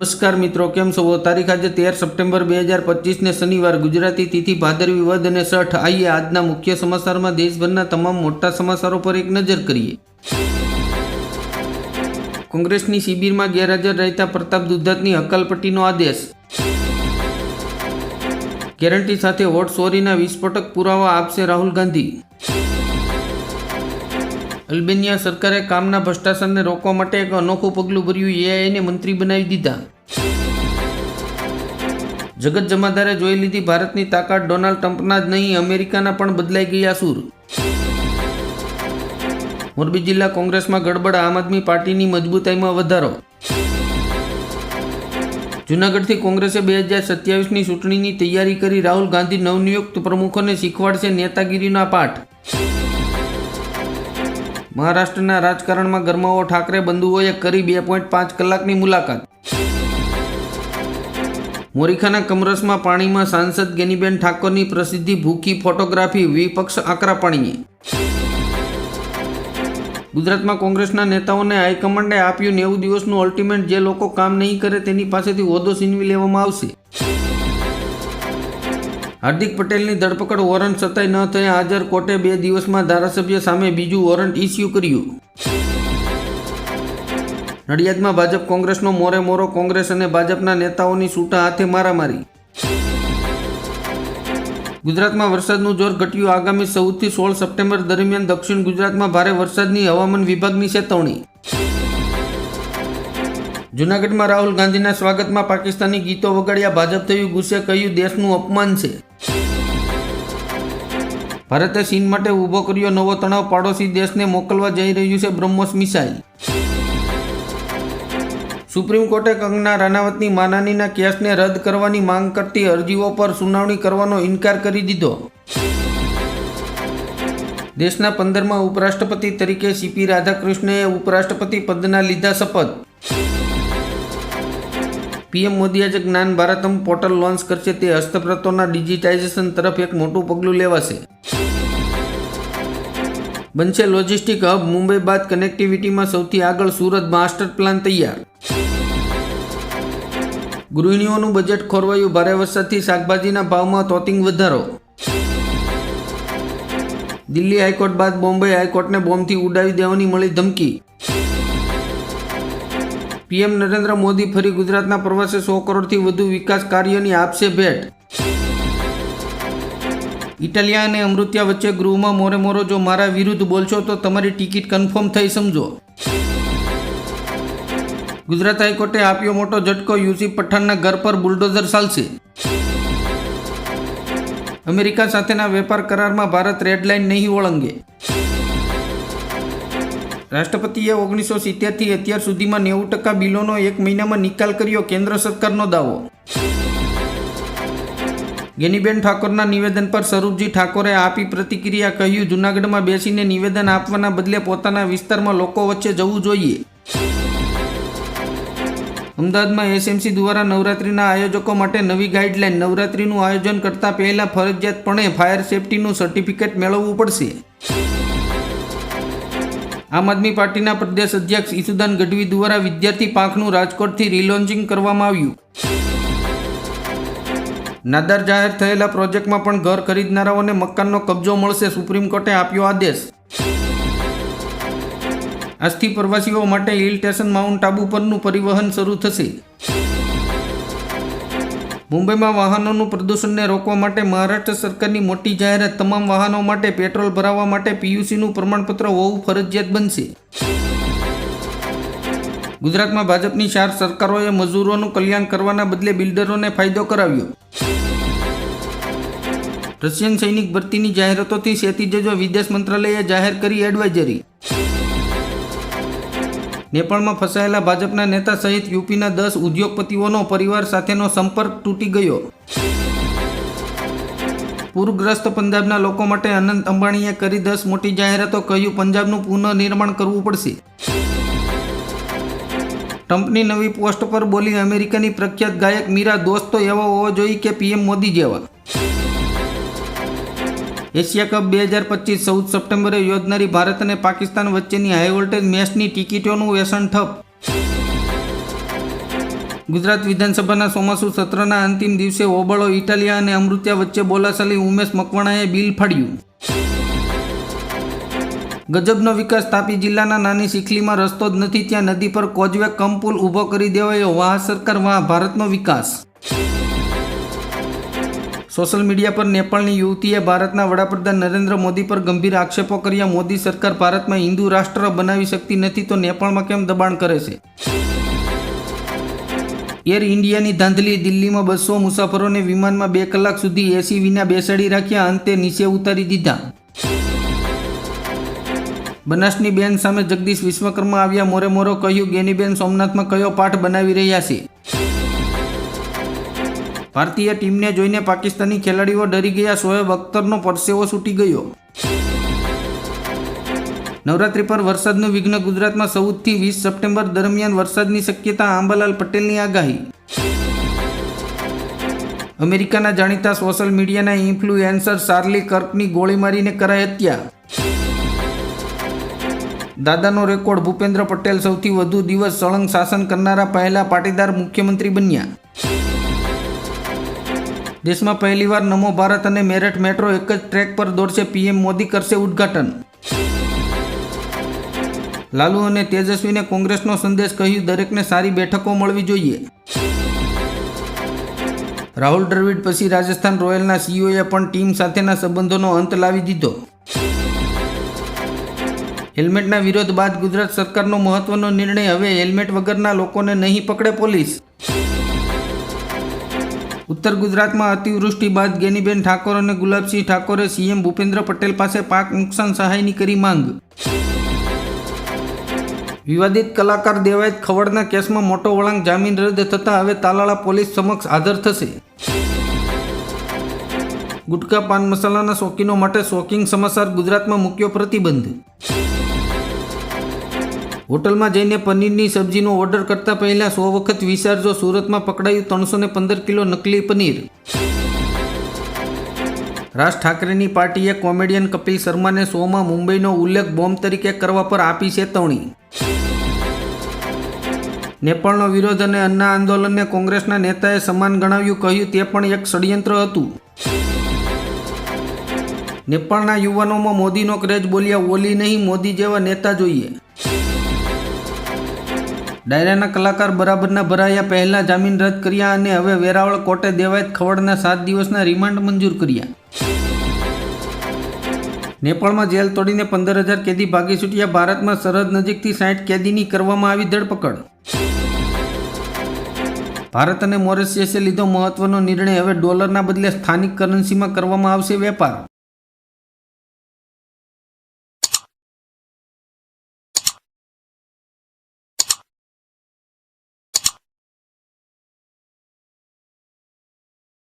નમસ્કાર મિત્રો, કેમ છો? તારીખ આજે તેર સપ્ટેમ્બર બે હજાર પચીસને શનિવાર. ગુજરાતી તિથિ ભાદરવી વદ અને સઠ આઈએ આજના મુખ્ય સમાચારમાં દેશભરના તમામ મોટા સમાચારો પર એક નજર કરીએ. કોંગ્રેસની શિબિરમાં ગેરહાજર રહેતા પ્રતાપ દુધાતની હકાલપટ્ટીનો આદેશ. ગેરંટી સાથે વોટ ચોરીના વિસ્ફોટક પુરાવા આપશે રાહુલ ગાંધી. અલ્બેનિયા સરકારે કામના ભ્રષ્ટાચારને રોકવા માટે એક અનોખું પગલું ભર્યું એઆઈને મંત્રી બનાવી દીધા. જગત જમાદારે જોઈ લીધી ભારતની તાકાત ડોનાલ્ડ ટ્રમ્પના જ નહીં, અમેરિકાના પણ બદલાઈ ગયા સુર. મોરબી જિલ્લા કોંગ્રેસમાં ગડબડ આમ આદમી પાર્ટીની મજબૂતાઈમાં વધારો. જૂનાગઢથી કોંગ્રેસે બે હજાર સત્યાવીસની ચૂંટણીની તૈયારી કરી રાહુલ ગાંધી નવનિયુક્ત પ્રમુખોને શીખવાડશે નેતાગીરીના પાઠ. મહારાષ્ટ્રના રાજકારણમાં ગરમાવો ઠાકરે, બંધુઓએ કરી બે પોઈન્ટ પાંચ કલાકની મુલાકાત. મોરીખાના કમરસમાં પાણીમાં સાંસદ ગેનીબેન ઠાકોરની પ્રસિદ્ધિ ભૂખી ફોટોગ્રાફી વિપક્ષ આકરા પાણીએ. ગુજરાતમાં કોંગ્રેસના નેતાઓને હાઈકમાન્ડે આપ્યું નેવું દિવસનું અલ્ટિમેટ, જે લોકો કામ નહીં કરે તેની પાસેથી હોદ્દો છીનવી લેવામાં આવશે. હાર્દિક પટેલની ધરપકડ વોરંટ સતાય ન થયા હાજર કોર્ટે બે દિવસમાં ધારાસભ્ય સામે બીજું વોરંટ ઇસ્યુ કર્યું. નડિયાદમાં ભાજપ કોંગ્રેસનો મોરે મોરો, કોંગ્રેસ અને ભાજપના નેતાઓની છૂટા હાથે મારામારી. ગુજરાતમાં વરસાદનું જોર ઘટ્યું આગામી ચૌદથી સોળ સપ્ટેમ્બર દરમિયાન દક્ષિણ ગુજરાતમાં ભારે વરસાદની હવામાન વિભાગની ચેતવણી. જૂનાગઢમાં રાહુલ ગાંધીના સ્વાગતમાં પાકિસ્તાની ગીતો વગાડ્યા ભાજપ થયું ગુસ્સે, કહ્યું દેશનું અપમાન છે. ભારતે ચીન માટે ઊભો કર્યો નવો તણાવ. પાડોશી દેશને મોકલવા જઈ રહ્યું છે બ્રહ્મોસ મિસાઇલ. સુપ્રીમ કોર્ટે કંગના રાણાવતની માનાનીના કેસને રદ કરવાની માંગ કરતી અરજીઓ પર સુનાવણી કરવાનો ઇનકાર કરી દીધો. દેશના પંદરમાં ઉપરાષ્ટ્રપતિ તરીકે સીપી રાધાકૃષ્ણએ ઉપરાષ્ટ્રપતિ પદના લીધા શપથ. પીએમ મોદી આજે જ્ઞાન ભારતમ પોર્ટલ લોન્ચ કરશે તે હસ્તપ્રતોના ડિજિટાઇઝેશન તરફ એક મોટું પગલું લેવાશે. બનશે લોજિસ્ટિક હબ મુંબઈ બાદ કનેક્ટિવિટીમાં સૌથી આગળ સુરત માસ્ટર પ્લાન તૈયાર. ગૃહિણીઓનું બજેટ ખોરવાયું ભારે વરસાદથી શાકભાજીના ભાવમાં તોતિંગ વધારો. દિલ્હી હાઈકોર્ટ બાદ બોમ્બે હાઈકોર્ટને બોમ્બથી ઉડાવી દેવાની મળી ધમકી. પીએમ નરેન્દ્ર મોદી ફરી ગુજરાતના પ્રવાસે સો કરોડથી વધુ વિકાસ કાર્યોની આપશે ભેટ. ઇટાલિયા અને અમૃત્યા વચ્ચે ગૃહમાં મોરે મોરો, જો મારા વિરુદ્ધ બોલશો તો તમારી ટિકિટ કન્ફર્મ થઈ સમજો. ગુજરાત હાઈકોર્ટે આપ્યો મોટો ઝટકો, યુસી પઠાણના ઘર પર બુલડોઝર ચાલશે. અમેરિકા સાથેના વેપાર કરારમાં ભારત રેડ લાઇન નહીં ઓળંગે. રાષ્ટ્રપતિએ ઓગણીસો સિત્તેરથી અત્યાર સુધીમાં નેવું ટકા બિલોનો એક મહિનામાં નિકાલ કર્યો, કેન્દ્ર સરકારનો દાવો. ગેનીબેન ઠાકોરના નિવેદન પર સ્વરૂપજી ઠાકોરે આપી પ્રતિક્રિયા કહ્યું, જૂનાગઢમાં બેસીને નિવેદન આપવાના બદલે પોતાના વિસ્તારમાં લોકો વચ્ચે જવું જોઈએ. અમદાવાદમાં એસએમસી દ્વારા નવરાત્રિના આયોજકો માટે નવી ગાઈડલાઈન, નવરાત્રિનું આયોજન કરતા પહેલા ફરજિયાતપણે ફાયર સેફટીનું સર્ટિફિકેટ મેળવવું પડશે. આમ આદમી પાર્ટીના પ્રદેશ અધ્યક્ષ ઈસુદાન ગઢવી દ્વારા વિદ્યાર્થી પાંખનું રાજકોટથી રીલોન્ચિંગ કરવામાં આવ્યું. નાદાર જાહેર થયેલા પ્રોજેક્ટમાં પણ ઘર ખરીદનારાઓને મકાનનો કબજો મળશે, સુપ્રીમ કોર્ટે આપ્યો આદેશ. આજથી પ્રવાસીઓ માટે હિલ સ્ટેશન માઉન્ટ આબુ પરનું પરિવહન શરૂ થશે. મુંબઈમાં વાહનોનું પ્રદૂષણને રોકવા માટે મહારાષ્ટ્ર સરકારની મોટી જાહેરાત, તમામ વાહનો માટે પેટ્રોલ ભરાવવા માટે પીયુસીનું પ્રમાણપત્ર હોવું ફરજિયાત બનશે. ગુજરાતમાં ભાજપની ચાર સરકારોએ મજૂરોનું કલ્યાણ કરવાના બદલે બિલ્ડરોને ફાયદો કરાવ્યો. રશિયન સૈનિક ભરતીની જાહેરાતોથી સેતી વિદેશ મંત્રાલયે જાહેર કરી એડવાઇઝરી નેપાળમાં ફસાયેલા ભાજપના નેતા સહિત યુપીના દસ ઉદ્યોગપતિઓનો પરિવાર સાથેનો સંપર્ક તૂટી ગયો. પૂરગ્રસ્ત પંજાબના લોકો માટે અનંત અંબાણીએ કરી દસ મોટી જાહેરાતો કહ્યું પંજાબનું પુનઃનિર્માણ કરવું પડશે. ટ્રમ્પની નવી પોસ્ટ પર બોલી અમેરિકાની પ્રખ્યાત ગાયક મીરા દોસ્તો એવા હોવો જોઈએ કે પીએમ મોદી જેવા. એશિયા કપ બે હજાર પચીસ ચૌદ સપ્ટેમ્બરે યોજનારી ભારત અને પાકિસ્તાન વચ્ચેની હાઈ વોલ્ટેજ મેચની ટિકિટોનું વ્યસન ઠપ. ગુજરાત વિધાનસભાના ચોમાસુ સત્રના અંતિમ દિવસે ઓબળો ઇટાલિયા અને અમૃત્યા વચ્ચે બોલાશાલી ઉમેશ મકવાણાએ બિલ ફાડ્યું. ગજબનો વિકાસ તાપી જિલ્લાના નાની શીખલીમાં રસ્તો જ નથી, ત્યાં નદી પર કોજવે કમ પુલ ઊભો કરી દેવાયો. વાહ સરકાર, વાહ, ભારતનો વિકાસ. સોશિયલ મીડિયા પર નેપાળની યુવતીએ ભારતના વડાપ્રધાન નરેન્દ્ર મોદી પર ગંભીર આક્ષેપો કર્યા. મોદી સરકાર ભારતમાં હિન્દુ રાષ્ટ્ર બનાવી શકતી નથી તો નેપાળમાં કેમ દબાણ કરે છે? એર ઇન્ડિયાની ધાંધલી દિલ્હીમાં બસો મુસાફરોને વિમાનમાં બે કલાક સુધી એસી વિના બેસાડી રાખ્યા, અંતે નીચે ઉતારી દીધા. બનાસની બેન સામે જગદીશ વિશ્વકર્મા આવ્યા મોરે મોરો કહ્યું, ગેનીબેન સોમનાથમાં કયો પાઠ બનાવી રહ્યા છે? ભારતીય ટીમને જોઈને પાકિસ્તાની ખેલાડીઓ ડરી ગયા શોએબ અખ્તરનો પરસેવો છૂટી ગયો. નવરાત્રી પર વરસાદનું વિઘ્ન ગુજરાતમાં ચૌદથી વીસ સપ્ટેમ્બર દરમિયાન વરસાદની શક્યતા આંબાલાલ પટેલની આગાહી. અમેરિકાના જાણીતા સોશિયલ મીડિયાના ઇન્ફ્લુએન્સર શાર્લી કર્કની ગોળી મારીને કરાઈ હત્યા. દાદાનો રેકોર્ડ ભૂપેન્દ્ર પટેલ સૌથી વધુ દિવસ સળંગ શાસન કરનારા પહેલા પાટીદાર મુખ્યમંત્રી બન્યા. દેશમાં પહેલીવાર નમો ભારત અને મેરઠ મેટ્રો એક જ ટ્રેક પર દોડશે પીએમ મોદી કરશે ઉદ્ઘાટન. લાલુ અને તેજસ્વીને કોંગ્રેસનો સંદેશ કહ્યું, દરેકને સારી બેઠકો મળવી જોઈએ. રાહુલ દ્રવિડ પછી રાજસ્થાન રોયલના સીઈઓએ પણ ટીમ સાથેના સંબંધોનો અંત લાવી દીધો. હેલ્મેટના વિરોધ બાદ ગુજરાત સરકારનો મહત્વનો નિર્ણય, હવે હેલ્મેટ વગરના લોકોને નહીં પકડે પોલીસ. ઉત્તર ગુજરાતમાં અતિવૃષ્ટિ બાદ ગેનીબેન ઠાકોર અને ગુલાબસિંહ ઠાકોરે સીએમ ભૂપેન્દ્ર પટેલ પાસે પાક નુકસાન સહાયની કરી માંગ. વિવાદિત કલાકાર દેવાયત ખવડના કેસમાં મોટો વળાંક જામીન રદ થતાં હવે તાલાળા પોલીસ સમક્ષ હાજર થશે. ગુટકા, પાન મસાલાના શોખીનો માટે શોકિંગ સમાચાર ગુજરાતમાં મૂક્યો પ્રતિબંધ. હોટલમાં જઈને પનીરની સબ્જીનો ઓર્ડર કરતા પહેલા સો વખત વિચારજો, સુરતમાં પકડાયું ત્રણસો પંદર કિલો નકલી પનીર. રાજ ઠાકરેની પાર્ટીએ કોમેડિયન કપિલ શર્માને શોમાં મુંબઈનો ઉલ્લેખ બોમ્બ તરીકે કરવા પર આપી ચેતવણી. નેપાળનો વિરોધ અને અન્ના આંદોલનને કોંગ્રેસના નેતાએ સમાન ગણાવ્યું કહ્યું તે પણ એક ષડયંત્ર હતું. નેપાળના યુવાનોમાં મોદીનો ક્રેઝ બોલ્યા ઓલી નહીં, મોદી જેવા નેતા જોઈએ. ડાયરાના કલાકાર બરાબરના ભરાયા, પહેલા જામીન રદ કર્યા અને હવે વેરાવળ કોર્ટે દેવાયત ખવડના સાત દિવસના રિમાન્ડ મંજૂર કર્યા. નેપાળમાં જેલ તોડીને પંદર હજાર કેદી ભાગી છૂટ્યા, ભારતમાં સરહદ નજીકથી સાઠ કેદીની કરવામાં આવી ધરપકડ. ભારત અને મોરિશિયસે લીધો મહત્વનો નિર્ણય, હવે ડોલરના બદલે સ્થાનિક કરન્સીમાં કરવામાં આવશે વેપાર.